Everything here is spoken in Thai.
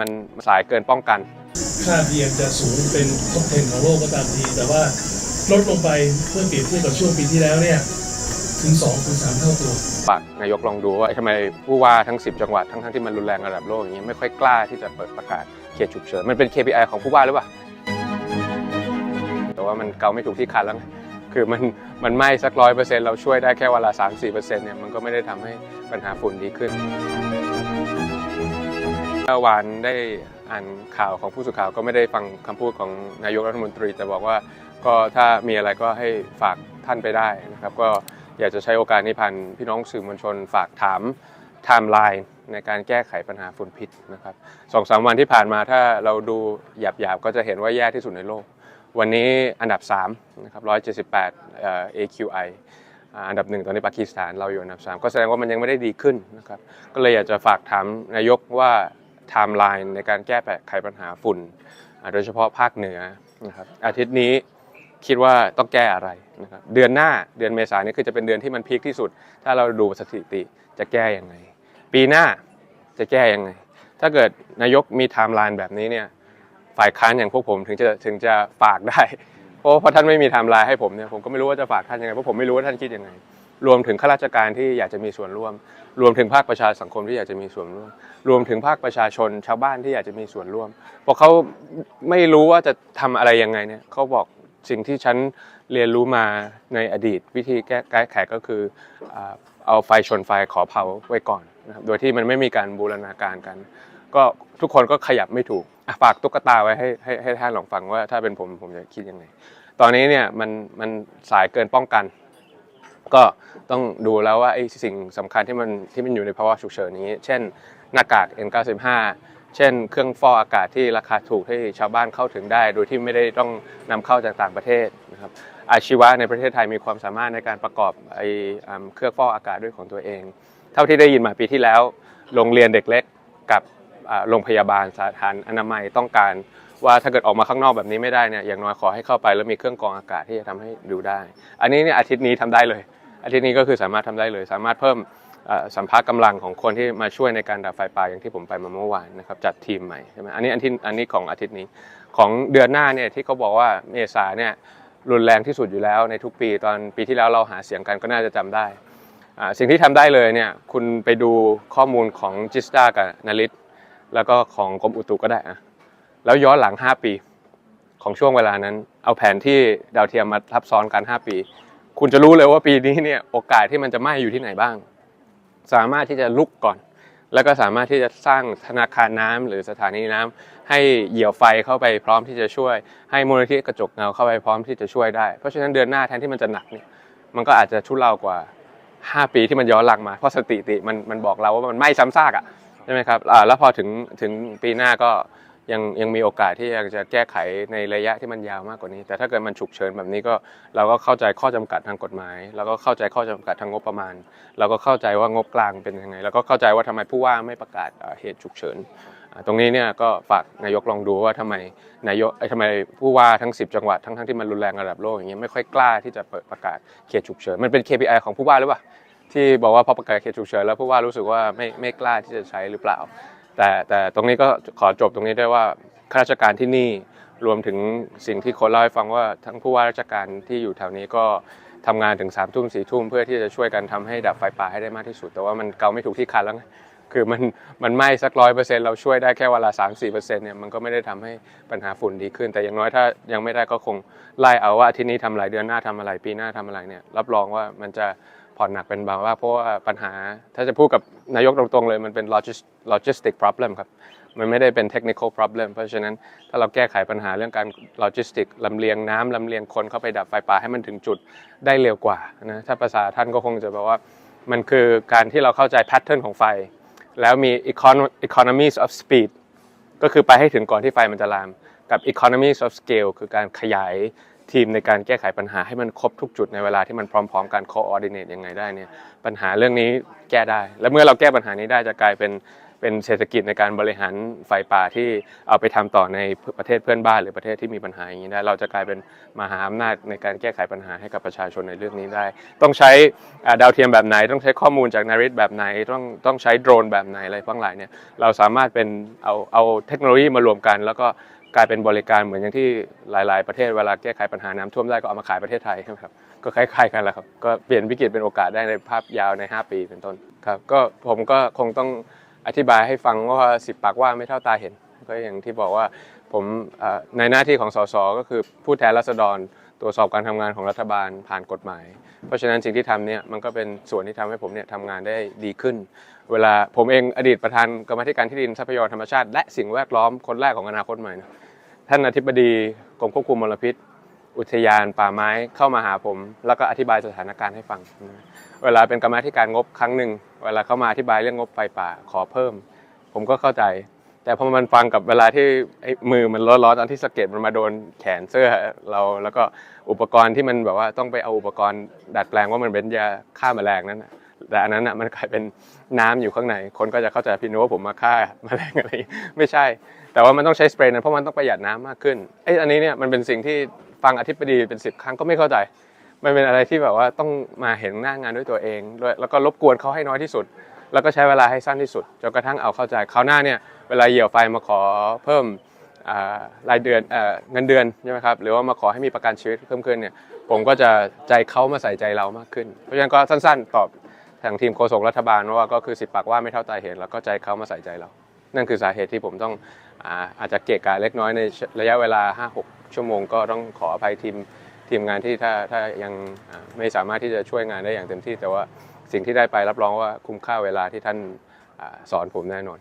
มันสายเกินป้องกัน ค่า PM จะสูงเป็นท็อป10ของโลกก็ตามที แต่ว่าลดลงไปเมื่อเปรียบเทียบกับช่วงปีที่แล้วเนี่ยถึง2ถึง3เท่าตัวฝากนายกลองดูว่าทำไมผู้ว่าทั้ง 10 จังหวัดทั้งทั้งๆที่มันรุนแรงระดับโลกอย่างเงี้ยไม่ค่อยกล้าที่จะเปิดประกาศเขตฉุกเฉินมันเป็น KPI ของผู้ว่าหรือเปล่าแต่ว่ามันเกาไม่ถูกที่คันแล้วไงคือมันมันไหม้สักร้อยเปอร์เซ็นต์เราช่วยได้แค่วันละสามสี่เปอร์เซ็นต์เนี่ยมันก็ไม่ได้ทำให้ปัญหาฝุ่นดีขึ้น เมื่อวานได้อ่านข่าวของผู้สื่อข่าวก็ไม่ได้ฟังคำพูดของนายกรัฐมนตรี แต่บอกว่าก็ถ้ามีอะไรก็ให้ฝากท่านไปได้นะครับ ก็อยากจะใช้โอกาสนี้ผ่านพี่น้องสื่อมวลชนฝากถามไทม์ไลน์ในการแก้ไขปัญหาฝุ่นพิษนะครับสองสามวันที่ผ่านมาถ้าเราดูหยาบๆ ก็จะเห็นว่าแย่ที่สุดในโลก วันนี้อันดับ3นะครับ178เอ่อ AQI อ่าอันดับหนึ่งตอนนี้ปากีสถานเราอยู่อันดับ 3 ก็แสดงว่ามันยังไม่ได้ดีขึ้นนะครับก็เลยอยากจะฝากถามนายกว่า ไทม์ไลน์ในการแก้ไขปัญหาฝุ่น โดยเฉพาะภาคเหนือนะครับอาทิตย์นี้คิดว่าต้องแก้อะไรนะครับเดือนหน้าเดือนเมษายนนี่คือจะเป็นเดือนที่มันพีคที่สุด ถ้าเราดูสถิติจะแก้ยังไง ปีหน้าจะแก้ยังไง ถ้าเกิดนายกมีไทม์ไลน์แบบนี้เนี่ยฝ่ายค้านอย่างพวกผมถึงจะถึงจะฝากได้เพราะเพราะท่านไม่มีไทม์ไลน์ให้ผมเนี่ยผมก็ไม่รู้ว่าจะฝากท่านยังไงเพราะผมไม่รู้ว่าท่านคิดยังไง รวมถึงข้าราชการที่อยากจะมีส่วนร่วม รวมถึงภาคประชาสังคมที่อยากจะมีส่วนร่วม รวมถึงภาคประชาชนชาวบ้านที่อยากจะมีส่วนร่วมพราะเขาไม่รู้ว่าจะทำอะไรยังไงเนี่ยเขาบอกสิ่งที่ฉันเรียนรู้มาในอดีต วิธีแก้แก้ไขก็คือเอาไฟชนไฟขอเผาไว้ก่อนนะครับโดยที่มันไม่มีการบูรณาการกัน ก็ทุกคนก็ขยับไม่ถูกฝากตุ๊กตาไว้ให้ให้ให้ท่านลองฟังว่าถ้าเป็นผมผมจะคิดยังไง ตอนนี้เนี่ยมันมันสายเกินป้องกัน ก็ ต้องดูแล้วว่าไอ้สิ่งสำคัญที่มันที่มันอยู่ในภาวะฉุกเฉินนี้ เช่นหน้ากาก N95 เช่น เครื่องฟอกอากาศที่ราคาถูกให้ชาวบ้านเข้าถึงได้ โดยที่ไม่ได้ต้องนำเข้าจากต่างประเทศนะครับอาชีวะในประเทศไทยมีความสามารถในการประกอบไอ้เครื่องฟอกอากาศด้วยของตัวเอง เท่าที่ได้ยินมาปีที่แล้ว โรงเรียนเด็กเล็กกับโรงพยาบาลสถานอนามัยต้องการ ว่าถ้าเกิดออกมาข้างนอกแบบนี้ไม่ได้เนี่ยอย่างน้อยขอให้เข้าไปแล้วมีเครื่องกรองอากาศที่จะทำให้ดูได้ อันนี้เนี่ยอาทิตย์นี้ทำได้เลย อาทิตย์นี้ก็คือสามารถทำได้เลย สามารถเพิ่มสัมภาระกำลังของคนที่มาช่วยในการดับไฟป่าอย่างที่ผมไปมาเมื่อวานนะครับจัดทีมใหม่ใช่ไหมอันนี้อันที่อันนี้ของอาทิตย์นี้ของเดือนหน้าเนี่ยที่เขาบอกว่าเมษาเนี่ยรุนแรงที่สุดอยู่แล้วในทุกปีตอนปีที่แล้วเราหาเสียงกันก็น่าจะจำได้สิ่งที่ทำได้เลยเนี่ยคุณไปดูข้อมูลของจิสตากับนาริตแล้วก็ของกรมอุตุก็ได้อะแล้วย้อนหลัง 5 ปี ของช่วงเวลานั้น เอาแผนที่ดาวเทียมมาทับซ้อนกัน 5 ปี คุณจะรู้เลยว่าปีนี้เนี่ยโอกาสที่มันจะไหม้อยู่ที่ไหนบ้าง สามารถที่จะลุกก่อน แล้วก็สามารถที่จะสร้างธนาคารน้ำหรือสถานีน้ำให้เหยี่ยวไฟเข้าไปพร้อมที่จะช่วย ให้มูลนิธิกระจกเงาเข้าไปพร้อมที่จะช่วยได้ เพราะฉะนั้นเดือนหน้าแทนที่มันจะหนักเนี่ยมันก็อาจจะทุเลากว่า 5 ปีที่มันย้อนหลังมา เพราะสถิติมันมันบอกเราว่ามันไหม้ซ้ำซากอะใช่ไหมครับอ่าแล้วพอถึงถึงปีหน้าก็ ยังยังมีโอกาสที่ยังจะแก้ไขในระยะที่มันยาวมากกว่านี้ แต่ถ้าเกิดมันฉุกเฉินแบบนี้ก็เราก็เข้าใจข้อจำกัดทางกฎหมาย แล้วก็เข้าใจข้อจำกัดทางงบประมาณ เราก็เข้าใจว่างบกลางเป็นยังไง แล้วก็เข้าใจว่าทำไมผู้ว่าไม่ประกาศเหตุฉุกเฉินตรงนี้เนี่ยก็ฝากนายกลองดูว่าทำไมนายกทำไมผู้ว่าทั้ง 10 จังหวัดทั้งทั้งที่มันรุนแรงระดับโลกอย่างเงี้ยไม่ค่อยกล้าที่จะเปิดประกาศเขตฉุกเฉินมันเป็น KPI ของผู้ว่าหรือเปล่าที่บอกว่าพอประกาศเขตฉุกเฉินแล้วผู้ว่ารู้สึกว่าไม่ไม่กล้าที่จะใช้หรือเปล่า แต่แต่ตรงนี้ก็ขอจบตรงนี้ด้วยว่าข้าราชการที่นี่รวมถึงสิ่งที่คนเล่าให้ฟังว่าทั้งผู้ว่าราชการที่อยู่แถวนี้ก็ทำงานถึง3ามทุ่มสี่ทุ่มเพื่อที่จะช่วยกันทำให้ดับไฟป่าให้ได้มากที่สุด แต่ว่ามันเกาไม่ถูกที่คันแล้วไงคือมันมันไหม้สักร้อยเปอร์เซ็นต์เราช่วยได้แค่วละสามสี่เปอร์เซ็นต์เนี่ยมันก็ไม่ได้ทำให้ปัญหาฝุ่นดีขึ้น แต่อย่างน้อยถ้ายังไม่ได้ก็คงไล่เอาว่าอาที่นี้ทำอะไรเดือนหน้าทำอะไรปีหน้าทำอะไรเนี่ยรับรองว่ามันจะ ผ่อนหนักเป็นเบาว่าเพราะว่าปัญหาถ้าจะพูดกับนายกตรงๆเลยมันเป็น logistic problem ครับ มันไม่ได้เป็น technical problem เพราะฉะนั้นถ้าเราแก้ไขปัญหาเรื่องการ logistic ลำเลียงน้ำลำเลียงคนเข้าไปดับไฟป่าให้มันถึงจุดได้เร็วกว่านะถ้าภาษาท่านก็คงจะบอกว่ามันคือการที่เราเข้าใจ pattern ของไฟ แล้วมี economies of speed ก็คือไปให้ถึงก่อนที่ไฟมันจะลามกับ economies of scale คือการขยาย ทีมในการแก้ไขปัญหาให้มันครบทุกจุดในเวลาที่มันพร้อม ๆ กัน coordinate ยังไงได้เนี่ยปัญหาเรื่องนี้แก้ได้ และเมื่อเราแก้ปัญหานี้ได้จะกลายเป็นเป็นเศรษฐกิจในการบริหารไฟป่าที่เอาไปทำต่อในประเทศเพื่อนบ้านหรือประเทศที่มีปัญหาอย่างนี้ได้ เราจะกลายเป็นมหาอำนาจในการแก้ไขปัญหาให้กับประชาชนในเรื่องนี้ได้ ต้องใช้ดาวเทียมแบบไหน ต้องใช้ข้อมูลจากนาริตแบบไหน ต้องต้องใช้โดรนแบบไหนอะไรบ้างหลายเนี่ยเราสามารถเป็นเอาเอาเทคโนโลยีมารวมกัน แล้วก็ กลายเป็นบริการเหมือนอย่างที่หลาย ๆ ประเทศเวลาแก้ไขปัญหาน้ำท่วมได้ก็เอามาขายประเทศไทยใช่ไหมครับก็คล้าย ๆ กันแหละครับก็เปลี่ยนวิกฤตเป็นโอกาสได้ในภาพยาวใน 5 ปีเป็นต้นครับก็ผมก็คงต้องอธิบายให้ฟังว่าสิบปากว่าไม่เท่าตาเห็น ก็อย่างที่บอกว่าผมในหน้าที่ของสสก็คือผู้แทนราษฎร ตรวจสอบการทำงานของรัฐบาลผ่านกฎหมาย เพราะฉะนั้นสิ่งที่ทำเนี่ยมันก็เป็นส่วนที่ทำให้ผมเนี่ยทำงานได้ดีขึ้น เวลาผมเองอดีตประธานกรรมธิการที่ดินทรัพยากรธรรมชาติ และสิ่งแวดล้อมคนแรกของอนาคตใหม่นะท่านอธิบดีกรมควบคุมมลพิษ อุทยานป่าไม้เข้ามาหาผม แล้วก็อธิบายสถานการณ์ให้ฟัง เวลาเป็นกรรมธิการงบครั้งหนึ่งเวลาเข้ามาอธิบายเรื่องงบไฟป่าขอเพิ่ม ผมก็เข้าใจ แต่พอมันฟังกับเวลาที่ไอ้มือมันร้อนๆตอนที่สะเก็ดมันมาโดนแขนเสื้อเราแล้วก็อุปกรณ์ที่มันแบบว่าต้องไปเอาอุปกรณ์ดัดแปลงว่ามันเป็นยาฆ่าแมลงนั้นนะแต่อันนั้นอะมันกลายเป็นน้ำอยู่ข้างในคนก็จะเข้าใจพี่นึกว่าผมมาฆ่าแมลงอะไรไม่ใช่ แต่ว่ามันต้องใช้สเปรย์นั้นเพราะมันต้องประหยัดน้ำมากขึ้นไอ้อันนี้เนี่ยมันเป็นสิ่งที่ฟังอธิบดีเป็นสิบครั้งก็ไม่เข้าใจมันเป็นอะไรที่แบบว่าต้องมาเห็นหน้างานด้วยตัวเองด้วยแล้วก็รบกวนเขาให้น้อยที่สุด แล้วก็ใช้เวลาให้สั้นที่สุดจนกระทั่งเอาเข้าใจคราวหน้าเนี่ยเวลาเหยี่ยวไฟมาขอเพิ่มรายเดือนเอเงินเดือนใช่ไหมครับหรือว่ามาขอให้มีประกันชีวิตเพิ่มขึ้นเนี่ยผมก็จะใจเขามาใส่ใจเรามากขึ้น เพราะฉะนั้นก็สั้นๆ ตอบทางทีมโฆษกรัฐบาลว่าก็คือสิบปากว่าไม่เท่าตาเห็นแล้วก็ใจเขามาใส่ใจเรา นั่นคือสาเหตุที่ผมต้องอาอาจจะเกะกะเล็กน้อยในระยะเวลา 5-6 ชั่วโมงก็ต้องขออภัยทีมทีมงานที่ถ้าถ้ายังไม่สามารถที่จะช่วยงานได้อย่างเต็มที่แต่ว่า สิ่งที่ได้ไปรับรองว่าคุ้มค่าเวลาที่ท่านอสอนผมแน่นอน